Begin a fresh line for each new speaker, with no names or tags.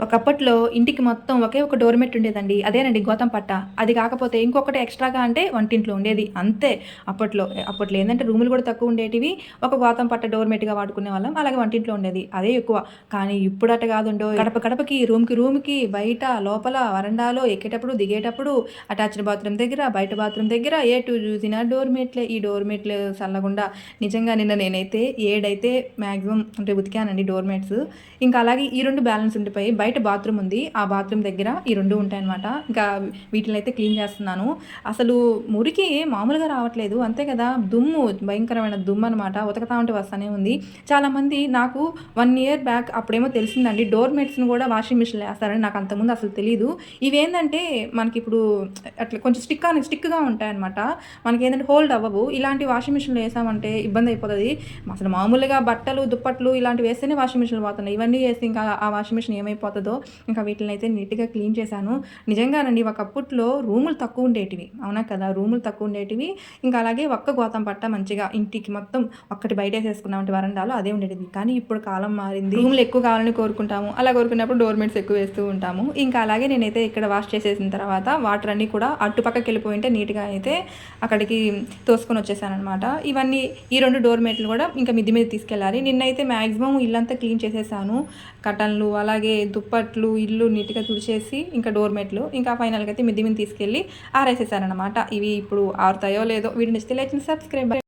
ఒకప్పట్లో ఇంటికి మొత్తం ఒకే ఒక డోర్మెట్ ఉండేదండి. అదేనండి గోతం పట్ట. అది కాకపోతే ఇంకొకటి ఎక్స్ట్రాగా అంటే వంటింట్లో ఉండేది. అంతే. అప్పట్లో అప్పట్లో ఏంటంటే రూములు కూడా తక్కువ ఉండేటివి. ఒక గోతం పట్ట డోర్మెట్గా వాడుకునే వాళ్ళం. అలాగే వంటింట్లో ఉండేది. అదే ఎక్కువ. కానీ ఇప్పుడు అట కాదుండో. గడప గడపకి రూమ్కి రూమ్కి బయట లోపల వరండాలో ఎక్కేటప్పుడు దిగేటప్పుడు అటాచ్డ్ బాత్రూమ్ దగ్గర బయట బాత్రూమ్ దగ్గర ఏ టూ చూసిన డోర్మేట్లే ఈ డోర్మేట్లు చల్లకుండా నిజంగా నిన్న నేనైతే ఏడైతే మ్యాక్సిమం అంటే ఉతికానండి డోర్మేట్స్ ఇంకా అలాగే ఈ రెండు బ్యాలెన్స్ ఉండిపోయి బయట బాత్రూమ్ ఉంది. ఆ బాత్రూమ్ దగ్గర ఈ రెండు ఉంటాయన్నమాట. ఇంకా వీటిని అయితే క్లీన్ చేస్తున్నాను. అసలు మురికి మామూలుగా రావట్లేదు. అంతే కదా దుమ్ము భయంకరమైన దుమ్ము అనమాట ఉతకతా ఉంటే వస్తూనే ఉంది. చాలామంది నాకు వన్ ఇయర్ బ్యాక్ అప్పుడేమో తెలిసిందండి డోర్ మెట్స్ని కూడా వాషింగ్ మిషన్లో వేస్తారని నాకు అంతకుముందు అసలు తెలియదు ఇవేంటంటే మనకి ఇప్పుడు అట్లా కొంచెం స్టిక్ అని స్టిక్గా ఉంటాయన్నమాట. మనకి ఏంటంటే హోల్డ్ అవ్వవు. ఇలాంటి వాషింగ్ మిషన్లో వేసామంటే ఇబ్బంది అయిపోతుంది. అసలు మామూలుగా బట్టలు దుప్పట్లు ఇలాంటివి వేస్తేనే వాషింగ్ మిషన్లు పోతున్నాయి. ఇవన్నీ వేస్తే ఇంకా ఆ వాషింగ్ మిషన్ ఏమైపోతుందో? ఇంకా వీటిని అయితే నీట్గా క్లీన్ చేశాను. నిజంగానండి ఒకప్పట్లో రూములు తక్కువ ఉండేటివి. అవునా కదా? రూములు తక్కువ ఉండేటివి. ఇంకా అలాగే ఒక్క గోతం పట్ట మంచిగా ఇంటికి మొత్తం ఒక్కటి బయట వేసేసుకున్నామంటే వరండాలో అదే ఉండేది కానీ ఇప్పుడు కాలం మారింది. రూములు ఎక్కువ కావాలని కోరుకుంటాము. అలా కోరుకున్నప్పుడు డోర్మెంట్స్ ఎక్కువ వేస్తూ ఉంటాము. ఇంకా అలాగే నేనైతే ఇక్కడ వాష్ చేసేసిన తర్వాత వాటర్ అన్నీ కూడా అటుపక్కకి వెళ్ళిపోయింటే వెళ్ళిపోయి ఉంటే నీట్గా అయితే అక్కడికి తోసుకొని వచ్చేసాను అనమాట ఇవన్నీ ఈ రెండు డోర్ మేట్లు కూడా ఇంకా మిద్ది మీద తీసుకెళ్ళాలి. నిన్నైతే మ్యాక్సిమం ఇల్లంతా క్లీన్ చేసేసాను. కటన్లు అలాగే దుప్పట్లు ఇల్లు నీట్గా తుడిచేసి ఇంకా డోర్ మేట్లు ఇంకా ఫైనల్గా అయితే మిద్ది మీద తీసుకెళ్ళి ఆరేసేసాను ఇవి ఇప్పుడు ఆరుతాయో లేదో వీడిని ఇస్తే లేచిన సబ్స్క్రైబ్